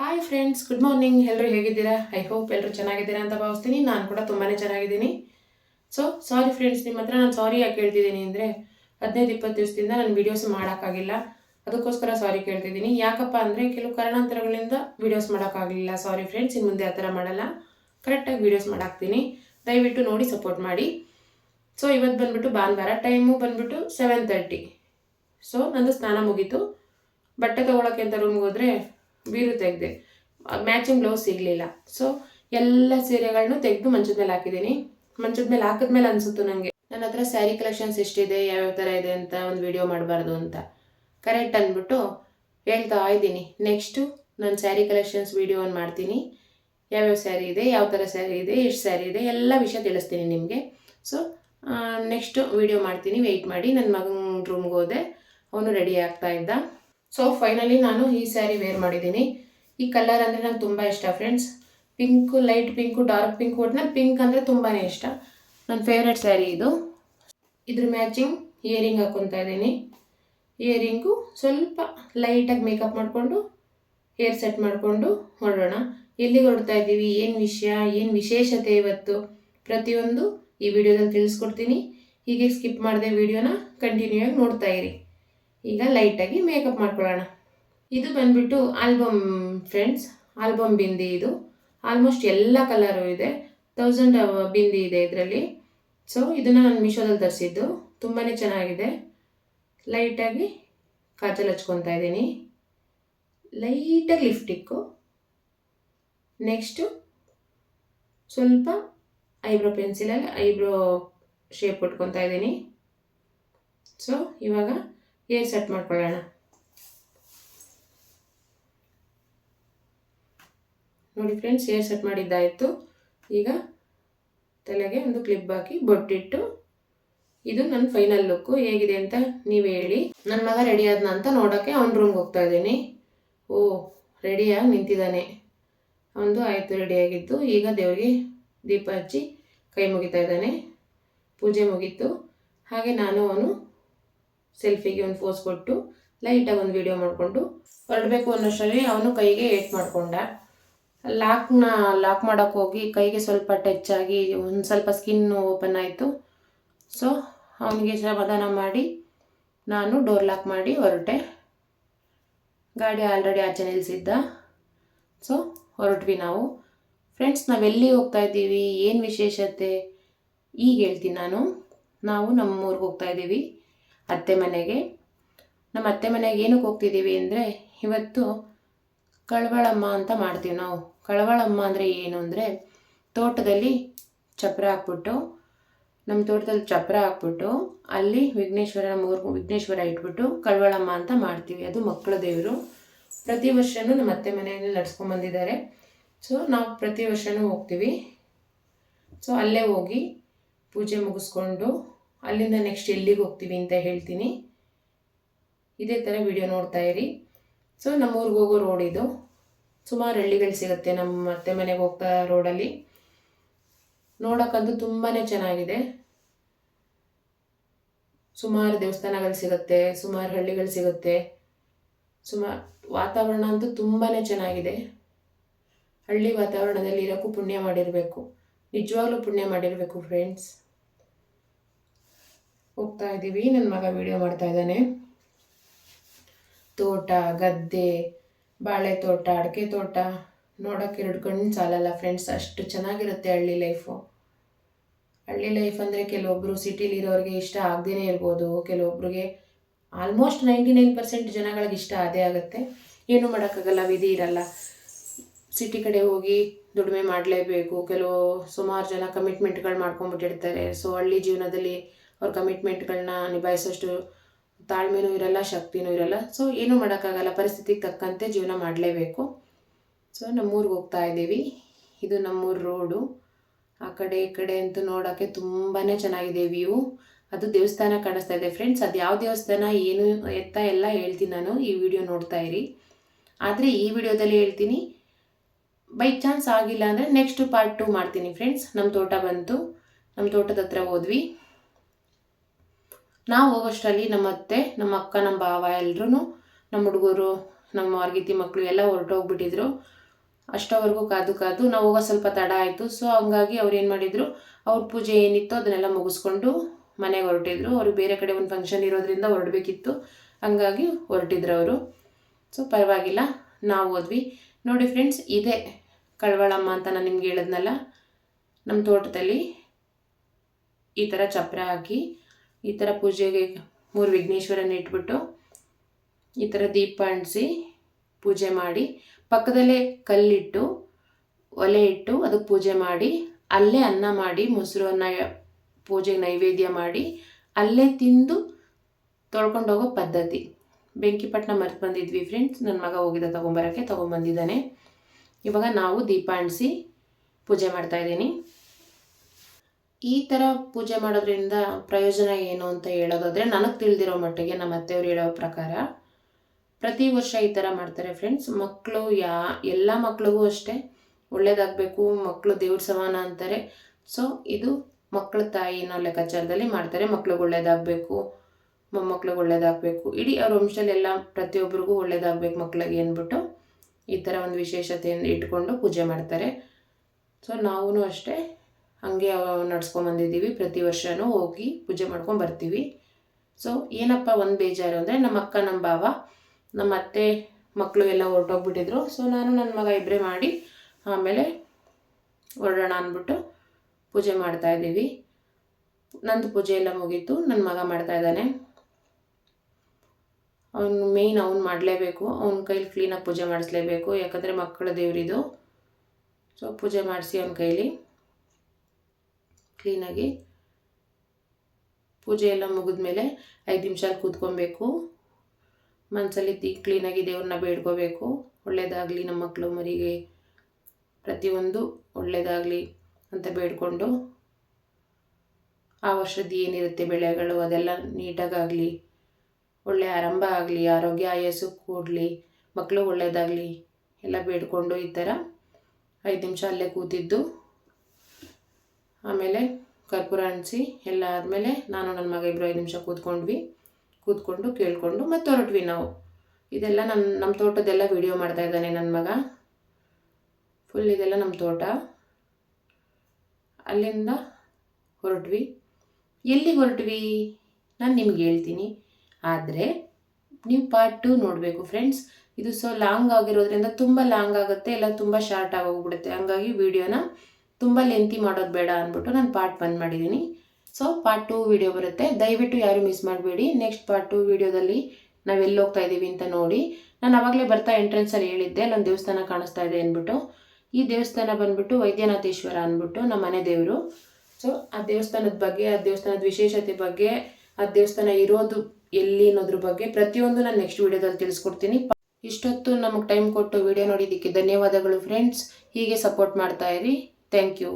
Hi friends good morning ಎಲ್ಲರೂ ಹೇಗಿದ್ದೀರಾ? I hope ಎಲ್ಲರೂ ಚೆನ್ನಾಗಿದ್ದೀರಾ ಅಂತ ಭಾವಿಸ್ತೀನಿ. ನಾನು ಕೂಡ ತುಂಬಾ ಚೆನ್ನಾಗಿದ್ದೀನಿ. ಸೊ ಸಾರಿ ಫ್ರೆಂಡ್ಸ್ ನಿಮ್ಮ ಹತ್ರ ನಾನು ಸಾರಿ ಯಾಕೆ ಹೇಳ್ತಿದ್ದೀನಿ ಅಂದರೆ, ಹದಿನೈದು ಇಪ್ಪತ್ತು ದಿವಸದಿಂದ ನಾನು ವೀಡಿಯೋಸ್ ಮಾಡೋಕ್ಕಾಗಿಲ್ಲ. ಅದಕ್ಕೋಸ್ಕರ ಸಾರಿ ಕೇಳ್ತಿದ್ದೀನಿ. ಯಾಕಪ್ಪ ಅಂದರೆ, ಕೆಲವು ಕಾರಣಾಂತರಗಳಿಂದ ವೀಡಿಯೋಸ್ ಮಾಡೋಕ್ಕಾಗಲಿಲ್ಲ. ಸಾರಿ ಫ್ರೆಂಡ್ಸ್ ಇನ್ನು ಮುಂದೆ ಆ ಥರ ಮಾಡಲ್ಲ. ಕರೆಕ್ಟಾಗಿ ವೀಡಿಯೋಸ್ ಮಾಡಾಕ್ತೀನಿ. ದಯವಿಟ್ಟು ನೋಡಿ ಸಪೋರ್ಟ್ ಮಾಡಿ. ಸೊ ಇವತ್ತು ಬಂದುಬಿಟ್ಟು ಭಾನುವಾರ ಟೈಮು ಬಂದುಬಿಟ್ಟು ಸೆವೆನ್ ತರ್ಟಿ ಸೊ ನಂದು ಸ್ನಾನ ಮುಗೀತು. ಬಟ್ಟೆ ತೊಗೊಳಕ್ಕೆ ಅಂತ ರೂಮ್ಗೆ ಹೋದರೆ ಬೀರು ತೆಗೆದೆ ಮ್ಯಾಚಿಂಗ್ ಬ್ಲೌಸ್ ಸಿಗಲಿಲ್ಲ. ಸೊ ಎಲ್ಲ ಸೀರೆಗಳನ್ನೂ ತೆಗೆದು ಮಂಚದ ಮೇಲೆ ಹಾಕಿದ್ದೀನಿ. ಮಂಚದ ಮೇಲೆ ಹಾಕಿದ್ಮೇಲೆ ಅನಿಸುತ್ತು ನನಗೆ ನನ್ನ ಹತ್ರ ಸ್ಯಾರಿ ಕಲೆಕ್ಷನ್ಸ್ ಎಷ್ಟಿದೆ, ಯಾವ್ಯಾವ ಥರ ಇದೆ ಅಂತ ಒಂದು ವಿಡಿಯೋ ಮಾಡಬಾರ್ದು ಅಂತ. ಕರೆಕ್ಟ್ ಅಂದ್ಬಿಟ್ಟು ಹೇಳ್ತಾ ಇದ್ದೀನಿ. ನೆಕ್ಸ್ಟು ನಾನು ಸ್ಯಾರಿ ಕಲೆಕ್ಷನ್ಸ್ ವಿಡಿಯೋ ಒಂದು ಮಾಡ್ತೀನಿ. ಯಾವ್ಯಾವ ಸ್ಯಾರಿ ಇದೆ, ಯಾವ ಥರ ಸ್ಯಾರಿ ಇದೆ, ಎಷ್ಟು ಸ್ಯಾರಿ ಇದೆ, ಎಲ್ಲ ವಿಷಯ ತಿಳಿಸ್ತೀನಿ ನಿಮಗೆ. ಸೊ ನೆಕ್ಸ್ಟು ವಿಡಿಯೋ ಮಾಡ್ತೀನಿ. ವೆಯ್ಟ್ ಮಾಡಿ. ನನ್ನ ಮಗನ ರೂಮ್ಗೆ ಹೋದೆ. ಅವನು ರೆಡಿ ಆಗ್ತಾ ಇದ್ದ. ಸೊ ಫೈನಲಿ ನಾನು ಈ ಸ್ಯಾರಿ ವೇರ್ ಮಾಡಿದ್ದೀನಿ. ಈ ಕಲರ್ ಅಂದರೆ ನಂಗೆ ತುಂಬ ಇಷ್ಟ friends pink light pink dark pink ಒಟ್ಟಿನಲ್ಲಿ ಪಿಂಕ್ ಅಂದರೆ ತುಂಬಾ ಇಷ್ಟ. ನನ್ನ ಫೇವ್ರೆಟ್ ಸ್ಯಾರಿ ಇದು. ಇದ್ರ ಮ್ಯಾಚಿಂಗ್ ಇಯರಿಂಗ್ ಹಾಕ್ಕೊತಾ ಇದ್ದೀನಿ. ಇಯರಿಂಗು ಸ್ವಲ್ಪ ಲೈಟಾಗಿ ಮೇಕಪ್ ಮಾಡಿಕೊಂಡು ಹೇರ್ ಸೆಟ್ ಮಾಡಿಕೊಂಡು ಹೊರಡೋಣ ಎಲ್ಲಿಗೆ ಹೊರಡ್ತಾ ಇದ್ದೀವಿ? ಏನು ವಿಷಯ? ಏನು ವಿಶೇಷತೆ ಇವತ್ತು? ಪ್ರತಿಯೊಂದು ಈ ವಿಡಿಯೋದಲ್ಲಿ ತಿಳಿಸ್ಕೊಡ್ತೀನಿ. ಹೀಗೆ ಸ್ಕಿಪ್ ಮಾಡಿದೆ ವಿಡಿಯೋನ ಕಂಟಿನ್ಯೂ ಆಗಿ ನೋಡ್ತಾ ಇರಿ. ಈಗ ಲೈಟಾಗಿ ಮೇಕಪ್ ಮಾಡ್ಕೊಳ್ಳೋಣ. ಇದು ಬಂದ್ಬಿಟ್ಟು ಆಲ್ಬಮ್ ಫ್ರೆಂಡ್ಸ್ ಆಲ್ಬಮ್ ಬಿಂದಿ ಇದು. ಆಲ್ಮೋಸ್ಟ್ ಎಲ್ಲ ಕಲರು ಇದೆ. ತೌಸಂಡ್ ಬಿಂದಿ ಇದೆ ಇದರಲ್ಲಿ. ಸೊ ಇದನ್ನು ನಾನು ಮೀಶೋದಲ್ಲಿ ತರಿಸಿದ್ದು. ತುಂಬಾ ಚೆನ್ನಾಗಿದೆ. ಲೈಟಾಗಿ ಕಾಜಲ್ ಹಚ್ಕೊತಾ ಇದ್ದೀನಿ. ಲೈಟಾಗಿ ಲಿಫ್ಟಿಕ್ಕು ನೆಕ್ಸ್ಟು ಸ್ವಲ್ಪ ಐಬ್ರೋ ಪೆನ್ಸಿಲಲ್ಲಿ ಐಬ್ರೋ ಶೇಪ್ ಕೊಟ್ಕೊತಾ ಇದ್ದೀನಿ. ಸೊ ಇವಾಗ ಏರ್ ಸೆಟ್ ಮಾಡ್ಕೊಳ್ಳೋಣ? ನೋಡಿ ಫ್ರೆಂಡ್ಸ್ ಏರ್ ಸೆಟ್ ಮಾಡಿದ್ದಾಯಿತು? ಈಗ ತಲೆಗೆ ಒಂದು ಕ್ಲಿಪ್ ಹಾಕಿ ಬೊಟ್ಟಿಟ್ಟು ಇದು ನನ್ನ ಫೈನಲ್ ಲುಕ್ಕು ಹೇಗಿದೆ ಅಂತ ನೀವು ಹೇಳಿ. ನನ್ನ ಮಗ ರೆಡಿ ಆದ್ನ ಅಂತ ನೋಡೋಕ್ಕೆ ಅವ್ನ ರೂಮ್ಗೆ ಹೋಗ್ತಾ ಇದ್ದೀನಿ. ಓ ರೆಡಿಯಾಗಿ ನಿಂತಿದ್ದಾನೆ. ಅವನದು ಆಯಿತು ರೆಡಿಯಾಗಿದ್ದು ಈಗ ದೇವರಿಗೆ ದೀಪ ಹಚ್ಚಿ ಕೈ ಮುಗಿತಾ ಇದ್ದಾನೆ. ಪೂಜೆ ಮುಗೀತು. ಹಾಗೆ ನಾನು ಅವನು ಸೆಲ್ಫಿಗೆ ಒಂದು ಫೋಸ್ ಕೊಟ್ಟು ಲೈಟಾಗಿ ಒಂದು ವಿಡಿಯೋ ಮಾಡಿಕೊಂಡು ಹೊರಡಬೇಕು ಅನ್ನೋಷ್ಟರಲ್ಲಿ ಅವನು ಕೈಗೆ ಏಟ್ ಮಾಡಿಕೊಂಡ. ಲಾಕ್ನ ಲಾಕ್ ಮಾಡೋಕೆ ಹೋಗಿ ಕೈಗೆ ಸ್ವಲ್ಪ ಟಚ್ ಆಗಿ ಒಂದು ಸ್ವಲ್ಪ ಸ್ಕಿನ್ ಓಪನ್ ಆಯಿತು. ಸೊ ಅವನಿಗೆ ಸಮಾಧಾನ ಮಾಡಿ ನಾನು ಡೋರ್ ಲಾಕ್ ಮಾಡಿ ಹೊರಟೆ. ಗಾಡಿ ಆಲ್ರೆಡಿ ಆಚೆ ನಿಲ್ಲಿಸಿದ್ದ ಸೊ ಹೊರಟ್ವಿ ನಾವು. ಫ್ರೆಂಡ್ಸ್ ನಾವೆಲ್ಲಿ ಹೋಗ್ತಾ ಇದ್ದೀವಿ? ಏನು ವಿಶೇಷತೆ? ಈಗ ಹೇಳ್ತೀನಿ ನಾನು. ನಾವು ನಮ್ಮೂರಿಗೆ ಹೋಗ್ತಾ ಇದ್ದೀವಿ. ಅತ್ತೆ ಮನೆಗೆ. ನಮ್ಮ ಅತ್ತೆ ಮನೆಗೆ ಏನಕ್ಕೆ ಹೋಗ್ತಿದ್ದೀವಿ ಅಂದರೆ, ಇವತ್ತು ಕಳವಳಮ್ಮ ಅಂತ ಮಾಡ್ತೀವಿ ನಾವು. ಕಳವಳಮ್ಮ ಅಂದರೆ ಏನು ಅಂದರೆ, ತೋಟದಲ್ಲಿ ಚಪ್ರ ಹಾಕ್ಬಿಟ್ಟು, ನಮ್ಮ ತೋಟದಲ್ಲಿ ಚಪ್ರ ಹಾಕ್ಬಿಟ್ಟು, ಅಲ್ಲಿ ವಿಘ್ನೇಶ್ವರ ಮೂರು, ವಿಘ್ನೇಶ್ವರ ಇಟ್ಬಿಟ್ಟು ಕಳವಳಮ್ಮ ಅಂತ ಮಾಡ್ತೀವಿ. ಅದು ಮಕ್ಕಳ ದೇವರು. ಪ್ರತಿ ವರ್ಷನೂ ನಮ್ಮ ಅತ್ತೆ ಮನೆಯಲ್ಲಿ ನಡ್ಸ್ಕೊಂಬಂದಿದ್ದಾರೆ ಸೊ, ನಾವು ಪ್ರತಿ ವರ್ಷನೂ ಹೋಗ್ತೀವಿ. ಸೊ, ಅಲ್ಲೇ ಹೋಗಿ ಪೂಜೆ ಮುಗಿಸ್ಕೊಂಡು ಅಲ್ಲಿಂದ ನೆಕ್ಸ್ಟ್ ಎಲ್ಲಿಗೆ ಹೋಗ್ತೀವಿ ಅಂತ ಹೇಳ್ತೀನಿ. ಇದೇ ಥರ ವಿಡಿಯೋ ನೋಡ್ತಾ ಇರಿ. ಸೊ ನಮ್ಮ ಊರಿಗೆ ಹೋಗೋ ರೋಡ್ ಇದು. ಸುಮಾರು ಹಳ್ಳಿಗಳು ಸಿಗುತ್ತೆ ನಮ್ಮ ಅತ್ತೆ ಮನೆಗೆ ಹೋಗ್ತಾ ರೋಡಲ್ಲಿ ನೋಡೋಕ್ಕಂತೂ ತುಂಬಾ ಚೆನ್ನಾಗಿದೆ. ಸುಮಾರು ದೇವಸ್ಥಾನಗಳು ಸಿಗುತ್ತೆ, ಸುಮಾರು ಹಳ್ಳಿಗಳು ಸಿಗುತ್ತೆ. ಸುಮಾರು ವಾತಾವರಣ ಅಂತೂ ತುಂಬಾ ಚೆನ್ನಾಗಿದೆ. ಹಳ್ಳಿ ವಾತಾವರಣದಲ್ಲಿ ಇರೋಕ್ಕೂ ಪುಣ್ಯ ಮಾಡಿರಬೇಕು. ನಿಜವಾಗ್ಲೂ ಪುಣ್ಯ ಮಾಡಿರಬೇಕು ಫ್ರೆಂಡ್ಸ್ ಹೋಗ್ತಾ ಇದ್ದೀವಿ. ನನ್ನ ಮಗ ವಿಡಿಯೋ ಮಾಡ್ತಾ ಇದ್ದಾನೆ. ತೋಟ, ಗದ್ದೆ, ಬಾಳೆ ತೋಟ, ಅಡಿಕೆ ತೋಟ. ನೋಡೋಕೆ ಎರಡು ಕಣ್ಣು ಸಾಲಲ್ಲ ಫ್ರೆಂಡ್ಸ್ ಅಷ್ಟು ಚೆನ್ನಾಗಿರುತ್ತೆ ಹಳ್ಳಿ ಲೈಫು ಹಳ್ಳಿ ಲೈಫ್ ಅಂದರೆ ಕೆಲವೊಬ್ಬರು ಸಿಟಿಲಿರೋರಿಗೆ ಇಷ್ಟ ಆಗದೇ ಇರ್ಬೋದು. ಕೆಲವೊಬ್ರಿಗೆ ಆಲ್ಮೋಸ್ಟ್ ನೈಂಟಿ ನೈನ್ ಪರ್ಸೆಂಟ್ ಜನಗಳಿಗೆ ಇಷ್ಟ ಅದೇ ಆಗುತ್ತೆ. ಏನೂ ಮಾಡೋಕ್ಕಾಗಲ್ಲ, ವಿಧಿ ಇರಲ್ಲ. ಸಿಟಿ ಕಡೆ ಹೋಗಿ ದುಡಿಮೆ ಮಾಡಲೇಬೇಕು. ಕೆಲವು ಸುಮಾರು ಜನ ಕಮಿಟ್ಮೆಂಟ್ಗಳು ಮಾಡ್ಕೊಂಡ್ಬಿಟ್ಟಿರ್ತಾರೆ ಸೊ ಹಳ್ಳಿ ಜೀವನದಲ್ಲಿ ಅವ್ರ ಕಮಿಟ್ಮೆಂಟ್ಗಳನ್ನ ನಿಭಾಯಿಸೋಷ್ಟು ತಾಳ್ಮೆನೂ ಇರಲ್ಲ, ಶಕ್ತಿನೂ ಇರಲ್ಲ. ಸೊ ಏನೂ ಮಾಡೋಕ್ಕಾಗಲ್ಲ. ಪರಿಸ್ಥಿತಿಗೆ ತಕ್ಕಂತೆ ಜೀವನ ಮಾಡಲೇಬೇಕು. ಸೊ ನಮ್ಮೂರಿಗೆ ಹೋಗ್ತಾ ಇದ್ದೀವಿ. ಇದು ನಮ್ಮೂರು ರೋಡು. ಆ ಕಡೆ ಈ ಕಡೆ ಅಂತೂ ನೋಡೋಕ್ಕೆ ತುಂಬಾ ಚೆನ್ನಾಗಿದೆ ವ್ಯೂ. ಅದು ದೇವಸ್ಥಾನ ಕಾಣಿಸ್ತಾ ಇದೆ ಫ್ರೆಂಡ್ಸ್. ಅದು ಯಾವ ದೇವಸ್ಥಾನ, ಏನು ಎತ್ತ ಎಲ್ಲ ಹೇಳ್ತೀನಿ ನಾನು. ಈ ವಿಡಿಯೋ ನೋಡ್ತಾ ಇರಿ. ಆದರೆ ಈ ವಿಡಿಯೋದಲ್ಲಿ ಹೇಳ್ತೀನಿ, ಬೈ ಚಾನ್ಸ್ ಆಗಿಲ್ಲ ಅಂದರೆ ನೆಕ್ಸ್ಟ್ ಪಾರ್ಟ್ ಟು ಮಾಡ್ತೀನಿ ಫ್ರೆಂಡ್ಸ್. ನಮ್ಮ ತೋಟ ಬಂತು. ನಮ್ಮ ತೋಟದ ಹತ್ರ ಹೋದ್ವಿ. ನಾವು ಹೋಗೋಷ್ಟರಲ್ಲಿ ನಮ್ಮ ಅತ್ತೆ ನಮ್ಮ ಅಕ್ಕ ನಮ್ಮ ಭಾವ ಎಲ್ಲರೂ ನಮ್ಮ ಹುಡುಗರು ನಮ್ಮ ಮಾರ್ಗಿತಿ ಮಕ್ಕಳು ಎಲ್ಲ ಹೊರಟೋಗ್ಬಿಟ್ಟಿದ್ರು. ಅಷ್ಟವರೆಗೂ ಕಾದು ಕಾದು ನಾವು ಹೋಗೋ ಸ್ವಲ್ಪ ತಡ ಆಯಿತು. ಸೊ ಹಂಗಾಗಿ ಅವ್ರು ಏನು ಮಾಡಿದರು, ಅವ್ರ ಪೂಜೆ ಏನಿತ್ತು ಅದನ್ನೆಲ್ಲ ಮುಗಿಸ್ಕೊಂಡು ಮನೆಗೆ ಹೊರಟಿದ್ರು. ಅವರು ಬೇರೆ ಕಡೆ ಒಂದು ಫಂಕ್ಷನ್ ಇರೋದ್ರಿಂದ ಹೊರಡಬೇಕಿತ್ತು. ಹಂಗಾಗಿ ಹೊರಟಿದ್ರು ಅವರು. ಸೊ ಪರವಾಗಿಲ್ಲ, ನಾವು ಹೋದ್ವಿ. ನೋಡಿ ಫ್ರೆಂಡ್ಸ್ ಇದೇ ಕಳವಳಮ್ಮ ಅಂತ ನಾನು ನಿಮ್ಗೆ ಹೇಳಿದ್ನಲ್ಲ ನಮ್ಮ ತೋಟದಲ್ಲಿ ಈ ಥರ ಚಪ್ಪರ ಹಾಕಿ ಈ ಥರ ಪೂಜೆಗೆ ಮೂರು ವಿಘ್ನೇಶ್ವರನ ಇಟ್ಬಿಟ್ಟು ಈ ಥರ ದೀಪ ಅಂಟಿಸಿ ಪೂಜೆ ಮಾಡಿ, ಪಕ್ಕದಲ್ಲೇ ಕಲ್ಲಿಟ್ಟು, ಒಲೆ ಇಟ್ಟು ಅದಕ್ಕೆ ಪೂಜೆ ಮಾಡಿ, ಅಲ್ಲೇ ಅನ್ನ ಮಾಡಿ ಮೊಸರು ಅನ್ನ ಪೂಜೆಗೆ ನೈವೇದ್ಯ ಮಾಡಿ, ಅಲ್ಲೇ ತಿಂದು ತೊಳ್ಕೊಂಡು ಹೋಗೋ ಪದ್ಧತಿ. ಬೆಂಕಿಪಟ್ಟಣ ಮರ್ತು ಬಂದಿದ್ವಿ ಫ್ರೆಂಡ್ಸ್ ನನ್ನ ಮಗ ಹೋಗಿದ್ದ ತೊಗೊಂಬರೋಕ್ಕೆ, ತೊಗೊಂಬಂದಿದ್ದಾನೆ. ಇವಾಗ ನಾವು ದೀಪ ಅಂಟಿಸಿ ಪೂಜೆ ಮಾಡ್ತಾಯಿದ್ದೀನಿ ಈ ಥರ ಪೂಜೆ ಮಾಡೋದ್ರಿಂದ ಪ್ರಯೋಜನ ಏನು ಅಂತ ಹೇಳೋದಾದರೆ ನನಗೆ ತಿಳಿದಿರೋ ಮಟ್ಟಿಗೆ ನಮ್ಮ ಅತ್ತೆಯವ್ರು ಹೇಳೋ ಪ್ರಕಾರ ಪ್ರತಿ ವರ್ಷ ಈ ಥರ ಮಾಡ್ತಾರೆ ಫ್ರೆಂಡ್ಸ್ ಮಕ್ಕಳು ಯಾ, ಎಲ್ಲ ಮಕ್ಳಿಗೂ ಅಷ್ಟೇ ಒಳ್ಳೇದಾಗಬೇಕು ಮಕ್ಕಳು ದೇವ್ರ ಸಮಾನ ಅಂತಾರೆ. ಸೊ ಇದು ಮಕ್ಕಳ ತಾಯಿ ಅನ್ನೋ ಲೆಕ್ಕಾಚಾರದಲ್ಲಿ ಮಾಡ್ತಾರೆ. ಮಕ್ಳಿಗೆ ಒಳ್ಳೇದಾಗಬೇಕು, ಮೊಮ್ಮಕ್ಳಿಗೆ ಒಳ್ಳೇದಾಗಬೇಕು. ಇಡೀ ಅವ್ರ ವಂಶದಲ್ಲಿ ಎಲ್ಲ ಪ್ರತಿಯೊಬ್ಬರಿಗೂ ಒಳ್ಳೇದಾಗಬೇಕು ಮಕ್ಕಳಿಗೆ ಅಂದ್ಬಿಟ್ಟು ಈ ಥರ ಒಂದು ವಿಶೇಷತೆಯನ್ನು ಇಟ್ಕೊಂಡು ಪೂಜೆ ಮಾಡ್ತಾರೆ. ಸೊ ನಾವೂ ಅಷ್ಟೇ ಹಾಗೆ ನಡ್ಸ್ಕೊಂಬಂದಿದ್ದೀವಿ ಪ್ರತಿ ವರ್ಷವೂ ಹೋಗಿ ಪೂಜೆ ಮಾಡ್ಕೊಂಡು ಬರ್ತೀವಿ. ಸೊ ಏನಪ್ಪ ಒಂದು ಬೇಜಾರು ಅಂದರೆ ನಮ್ಮ ಅಕ್ಕ, ನಮ್ಮ ಭಾವ ನಮ್ಮ ಅತ್ತೆ ಮಕ್ಕಳು ಎಲ್ಲ ಹೊರಟೋಗ್ಬಿಟ್ಟಿದ್ರು. ಸೊ ನಾನು ನನ್ನ ಮಗ ಇಬ್ಬರೇ ಮಾಡಿ ಆಮೇಲೆ ಹೊರಡೋಣ ಅಂದ್ಬಿಟ್ಟು ಪೂಜೆ ಮಾಡ್ತಾಯಿದ್ದೀವಿ ನಂದು ಪೂಜೆ ಎಲ್ಲ ಮುಗೀತು. ನನ್ನ ಮಗ ಮಾಡ್ತಾ ಇದ್ದಾನೆ. ಅವನು ಮೇಯ್ನ್ ಅವ್ನು ಮಾಡಲೇಬೇಕು. ಅವ್ನ ಕೈಲಿ ಕ್ಲೀನಾಗಿ ಪೂಜೆ ಮಾಡಿಸ್ಲೇಬೇಕು. ಯಾಕಂದರೆ ಮಕ್ಕಳ ದೇವರಿದು. ಸೊ ಪೂಜೆ ಮಾಡಿಸಿ ಅವನ ಕೈಲಿ. ಕ್ಲೀನಾಗಿ ಪೂಜೆ ಎಲ್ಲ ಮುಗಿದ್ಮೇಲೆ ಐದು ನಿಮಿಷ ಕೂತ್ಕೊಬೇಕು. ಮನಸ್ಸಲ್ಲಿ ತಿ ಕ್ಲೀನಾಗಿ ದೇವ್ರನ್ನ ಬೇಡ್ಕೋಬೇಕು. ಒಳ್ಳೆಯದಾಗಲಿ ನಮ್ಮ ಮಕ್ಕಳು ಮರಿಗೆ, ಪ್ರತಿಯೊಂದು ಒಳ್ಳೆಯದಾಗಲಿ ಅಂತ ಬೇಡಿಕೊಂಡು ಆ ವರ್ಷದ ಏನಿರುತ್ತೆ ಬೆಳೆಗಳು ಅದೆಲ್ಲ ನೀಟಾಗಾಗಲಿ ಒಳ್ಳೆಯ ಆರಂಭ ಆಗಲಿ, ಆರೋಗ್ಯ, ಆಯಸ್ಸು ಕೂಡಲಿ ಮಕ್ಕಳು ಒಳ್ಳೆಯದಾಗಲಿ ಎಲ್ಲ ಬೇಡಿಕೊಂಡು ಈ ಥರ ಐದು ನಿಮಿಷ ಅಲ್ಲೇ ಕೂತಿದ್ದು. ಆಮೇಲೆ ಕರ್ಪೂರ ಅಣಿಸಿ ಎಲ್ಲ ಆದಮೇಲೆ ನಾನು ನನ್ನ ಮಗ ಇಬ್ಬರು ಐದು ನಿಮಿಷ ಕೂತ್ಕೊಂಡ್ವಿ. ಕೂತ್ಕೊಂಡು ಕೇಳಿಕೊಂಡು ಮತ್ತೆ ಹೊರಟ್ವಿ ನಾವು. ಇದೆಲ್ಲ ನನ್ನ ನಮ್ಮ ತೋಟದೆಲ್ಲ ವಿಡಿಯೋ ಮಾಡ್ತಾ ಇದ್ದಾನೆ ನನ್ನ ಮಗ. ಫುಲ್ ಇದೆಲ್ಲ ನಮ್ಮ ತೋಟ. ಅಲ್ಲಿಂದ ಹೊರಟ್ವಿ. ಎಲ್ಲಿಗೆ ಹೊರಟ್ವಿ? ನಾನು ನಿಮ್ಗೆ ಹೇಳ್ತೀನಿ. ಆದರೆ ನೀವು ಪಾರ್ಟ್ ಟು ನೋಡಬೇಕು ಫ್ರೆಂಡ್ಸ್ ಇದು ಸೊ ಲಾಂಗ್ ಆಗಿರೋದ್ರಿಂದ ತುಂಬ ಲಾಂಗ್ ಆಗುತ್ತೆ ಇಲ್ಲ ತುಂಬ ಶಾರ್ಟ್ ಆಗೋಗ್ಬಿಡುತ್ತೆ ಹಂಗಾಗಿ ವಿಡಿಯೋನ ತುಂಬ ಲೆಂತಿ ಮಾಡೋದು ಬೇಡ ಅಂದ್ಬಿಟ್ಟು ನಾನು ಪಾರ್ಟ್ ಬಂದ್ ಮಾಡಿದ್ದೀನಿ ಸೊ ಪಾರ್ಟ್ ಟು ವಿಡಿಯೋ ಬರುತ್ತೆ. ದಯವಿಟ್ಟು ಯಾರು ಮಿಸ್ ಮಾಡಬೇಡಿ. ನೆಕ್ಸ್ಟ್ ಪಾರ್ಟ್ ಟು ವಿಡಿಯೋದಲ್ಲಿ ನಾವು ಎಲ್ಲಿ ಹೋಗ್ತಾ ಇದ್ದೀವಿ ಅಂತ ನೋಡಿ. ನಾನು ಅವಾಗಲೇ ಬರ್ತಾ ಎಂಟ್ರೆನ್ಸಲ್ಲಿ ಹೇಳಿದ್ದೆ. ಅಲ್ಲೊಂದು ದೇವಸ್ಥಾನ ಕಾಣಿಸ್ತಾ ಇದೆ ಅಂದ್ಬಿಟ್ಟು. ಈ ದೇವಸ್ಥಾನ ಬಂದ್ಬಿಟ್ಟು ವೈದ್ಯನಾಥೇಶ್ವರ ಅಂದ್ಬಿಟ್ಟು ನಮ್ಮ ಮನೆ ದೇವರು. ಸೊ ಆ ದೇವಸ್ಥಾನದ ಬಗ್ಗೆ, ಆ ದೇವಸ್ಥಾನದ ವಿಶೇಷತೆ ಬಗ್ಗೆ, ಆ ದೇವಸ್ಥಾನ ಇರೋದು ಎಲ್ಲಿ ಅನ್ನೋದ್ರ ಬಗ್ಗೆ ಪ್ರತಿಯೊಂದು ನಾನು ನೆಕ್ಸ್ಟ್ ವಿಡಿಯೋದಲ್ಲಿ ತಿಳಿಸ್ಕೊಡ್ತೀನಿ. ಇಷ್ಟೊತ್ತು ನಮಗೆ ಟೈಮ್ ಕೊಟ್ಟು ವಿಡಿಯೋ ನೋಡಿದ್ದಕ್ಕೆ ಧನ್ಯವಾದಗಳು ಫ್ರೆಂಡ್ಸ್ ಹೀಗೆ ಸಪೋರ್ಟ್ ಮಾಡ್ತಾ ಇರಿ. Thank you